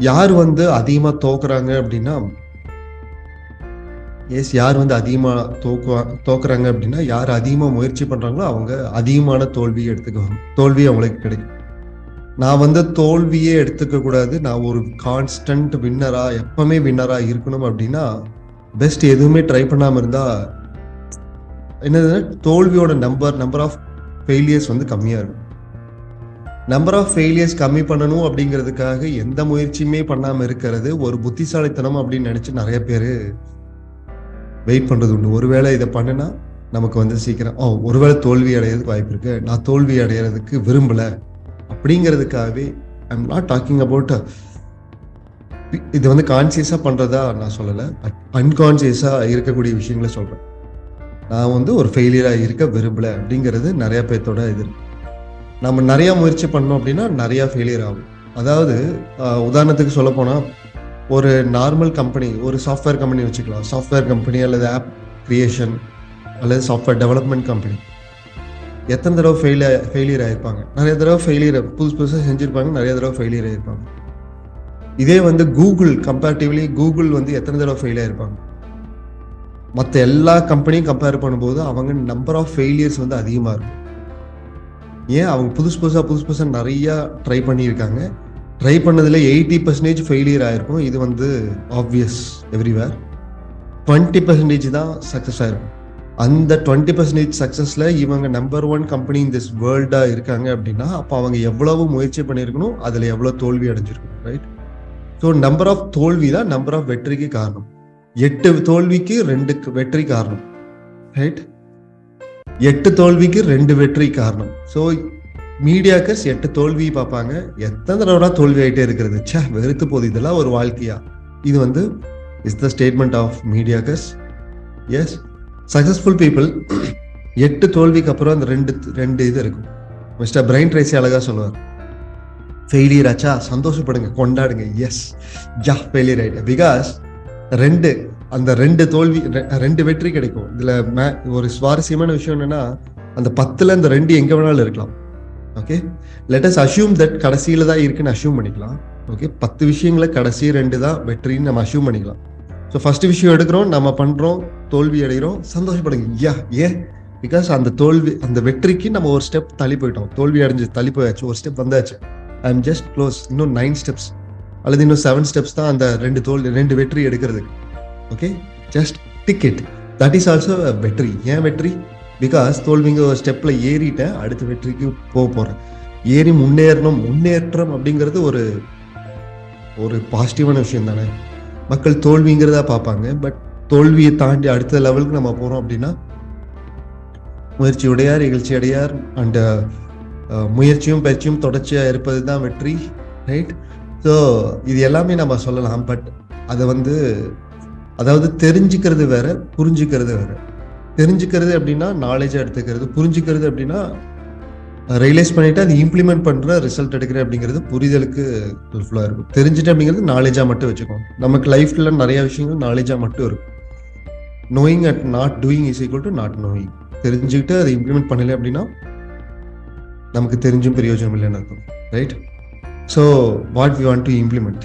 யார் வந்து அதிகமாக தோக்குறாங்க அப்படின்னா எஸ் யார் வந்து அதிகமாக தோக்குவா தோக்குறாங்க அப்படின்னா யார் அதிகமாக முயற்சி பண்ணுறாங்களோ அவங்க அதிகமான தோல்வியை எடுத்துக்குவாங்க. தோல்வி அவங்களுக்கு கிடைக்கும். நான் வந்து தோல்வியே எடுத்துக்க கூடாது. நான் ஒரு கான்ஸ்டன்ட் வின்னரா எப்பவுமே வின்னரா இருக்கணும் அப்படின்னா பெஸ்ட் எதுவுமே ட்ரை பண்ணாம இருந்தா என்னதுன்னா தோல்வியோட நம்பர் நம்பர் ஆஃப் ஃபெயிலியர்ஸ் வந்து கம்மியா இருக்கும். நம்பர் ஆஃப் ஃபெயிலியர்ஸ் கம்மி பண்ணணும் அப்படிங்கிறதுக்காக எந்த முயற்சியுமே பண்ணாமல் இருக்கிறது ஒரு புத்திசாலித்தனம் அப்படின்னு நினச்சி நிறைய பேர் வெயிட் பண்ணுறது உண்டு. ஒருவேளை இதை பண்ணுனா நமக்கு வந்து சீக்கிரம் ஓ ஒருவேளை தோல்வி அடையிறதுக்கு வாய்ப்பு இருக்கு. நான் தோல்வி அடையிறதுக்கு விரும்பலை. அப்படிங்கிறதுக்காகவே ஐம் நாட் டாக்கிங் அபவுட் இது வந்து கான்சியஸாக பண்ணுறதா நான் சொல்லலை. பட் அன்கான்சியஸாக இருக்கக்கூடிய விஷயங்களை சொல்கிறேன் நான் வந்து ஒரு ஃபெயிலியராக இருக்க விரும்பலை அப்படிங்கிறது நிறைய பேர்த்தோட இது. இருக்குது நம்ம நிறையா முயற்சி பண்ணோம் அப்படின்னா நிறையா ஃபெயிலியர் ஆகும். அதாவது உதாரணத்துக்கு சொல்ல போனால் ஒரு நார்மல் கம்பெனி ஒரு சாஃப்ட்வேர் கம்பெனி வச்சுக்கலாம். சாஃப்ட்வேர் கம்பெனி அல்லது ஆப் கிரியேஷன் அல்லது சாஃப்ட்வேர் டெவலப்மெண்ட் கம்பெனி எத்தனை தடவை ஃபெயில் ஃபெயிலியர் ஆகிருப்பாங்க நிறைய தடவை ஃபெயிலியர் புதுசு புதுசாக செஞ்சுருப்பாங்க நிறைய தடவை ஃபெயிலியர் ஆகிருப்பாங்க இதே வந்து கூகுள் கம்பேரிட்டிவ்லி கூகுள் வந்து எத்தனை தடவை ஃபெயில் ஆகிருப்பாங்க மற்ற எல்லா கம்பெனியும் கம்பேர் பண்ணும்போது அவங்க நம்பர் ஆஃப் ஃபெயிலியர்ஸ் வந்து அதிகமாக இருக்கும். ஏன் அவங்க புதுசு புதுசாக புதுசு புதுசாக நிறையா ட்ரை பண்ணியிருக்காங்க. ட்ரை பண்ணதில் எயிட்டி பர்சன்டேஜ் ஃபெயிலியர் ஆகிருக்கும் இது வந்து ஆப்வியஸ் எவ்ரிவேர் டுவெண்ட்டி பர்சன்டேஜ் தான் சக்ஸஸ் ஆகிருக்கும் அந்த டுவெண்ட்டி பர்சன்டேஜ் சக்ஸஸில் இவங்க number one company in this வேர்ல்டாக இருக்காங்க அப்படின்னா அப்போ அவங்க எவ்வளவு முயற்சி பண்ணியிருக்கணும் அதில் எவ்வளோ தோல்வி அடைஞ்சிருக்கணும் ரைட் ஸோ நம்பர் ஆஃப் தோல்வி தான் நம்பர் ஆஃப் வெற்றிக்கு காரணம். எட்டு தோல்விக்கு ரெண்டு வெற்றி காரணம் ரைட் எட்டு தோல்விக்கு ரெண்டு வெற்றி காரணம். ஸோ மீடியாக்கர்ஸ் எட்டு தோல்வி பார்ப்பாங்க. எத்தனை தடவை தோல்வி ஆகிட்டே இருக்கிறது? சே வெறுத்து போகுது. இதெல்லாம் ஒரு வாழ்க்கையா? இது வந்து is the statement of mediocres as successful people எட்டு தோல்விக்கு அப்புறம் அந்த ரெண்டு ரெண்டு இது இருக்கும். மிஸ்டர் பிரைன் ட்ரேசி அழகாக சொல்லுவார். ஃபெயிலியர் ஆச்சா? சந்தோஷப்படுங்க கொண்டாடுங்க. எஸ் ஜா ஃபெயிலியர் ஆகிட்டேன் பிகாஸ் ரெண்டு அந்த ரெண்டு தோல்வி ரெ- ரெண்டு வெற்றி கிடைக்கும். இதுல மே- ஒரு சுவாரஸ்யமான விஷயம் என்னன்னா அந்த பத்துல அந்த ரெண்டு எங்க வேணாலும் இருக்கலாம். ஓகே? லெட்டஸ் அஷ்யூம் தட் கடைசியில தான் இருக்குன்னு அஷ்யூம் பண்ணிக்கலாம். ஓகே? பத்து விஷயங்களை கடைசி ரெண்டு தான் வெற்றின்னு நம்ம அஷ்யூம் பண்ணிக்கலாம். ஸோ ஃபர்ஸ்ட் விஷயம் எடுக்கிறோம் நம்ம பண்றோம் தோல்வி அடைகிறோம் சந்தோஷப்படுங்க. ஐயா ஏன்? பிகாஸ் அந்த தோல்வி அந்த வெற்றிக்கு நம்ம ஒரு ஸ்டெப் தள்ளி போயிட்டோம். தோல்வி அடைஞ்சு தள்ளி போயாச்சு ஒரு ஸ்டெப் வந்தாச்சு. ஐ எம் ஜஸ்ட் க்ளோஸ் இன்னும் நைன் ஸ்டெப்ஸ் அல்லது இன்னும் செவன் ஸ்டெப்ஸ் தான் அந்த ரெண்டு தோல் ரெண்டு வெற்றி எடுக்கிறதுக்கு. Okay just ticket that is also வெற்றி. ஏன் வெற்றி? பிகாஸ் தோல்விங்க ஒரு ஸ்டெப்பில் ஏறிட்டேன் அடுத்த வெற்றிக்கு போக போகிறேன் ஏறி முன்னேறணும் முன்னேற்றம் அப்படிங்கிறது ஒரு ஒரு பாசிட்டிவான விஷயம் தானே? மக்கள் தோல்விங்கிறதா பார்ப்பாங்க பட் தோல்வியை தாண்டி அடுத்த லெவலுக்கு நம்ம போகிறோம் அப்படின்னா முயற்சி உடையார் இகழ்ச்சி அடையார் அண்ட் uh, முயற்சியும் பயிற்சியும் தொடர்ச்சியாக இருப்பது தான் வெற்றி ரைட் ஸோ இது எல்லாமே நம்ம சொல்லலாம் பட் அதை வந்து அதாவது தெரிஞ்சுக்கிறது வேற புரிஞ்சுக்கிறது வேற. தெரிஞ்சுக்கிறது அப்படின்னா நாலேஜாக எடுத்துக்கிறது. புரிஞ்சுக்கிறது அப்படின்னா ரியலைஸ் பண்ணிட்டு அதை இம்ப்ளிமெண்ட் பண்ற ரிசல்ட் எடுக்கிற அப்படிங்கிறது புரிதலுக்கு ஹெல்ப்ஃபுல்லாக இருக்கும். தெரிஞ்சுட்டு அப்படிங்கிறது நாலேஜா மட்டும் வச்சுக்கோங்க. நமக்கு லைஃப்ல நிறைய விஷயங்கள் நாலேஜா மட்டும் இருக்கும். Knowing at not doing is equal to not knowing தெரிஞ்சுக்கிட்டு அதை இம்ப்ளிமெண்ட் பண்ணல அப்படின்னா நமக்கு தெரிஞ்சும் பிரயோஜனம் இல்லைன்னு அர்த்தம். Right so what we want to implement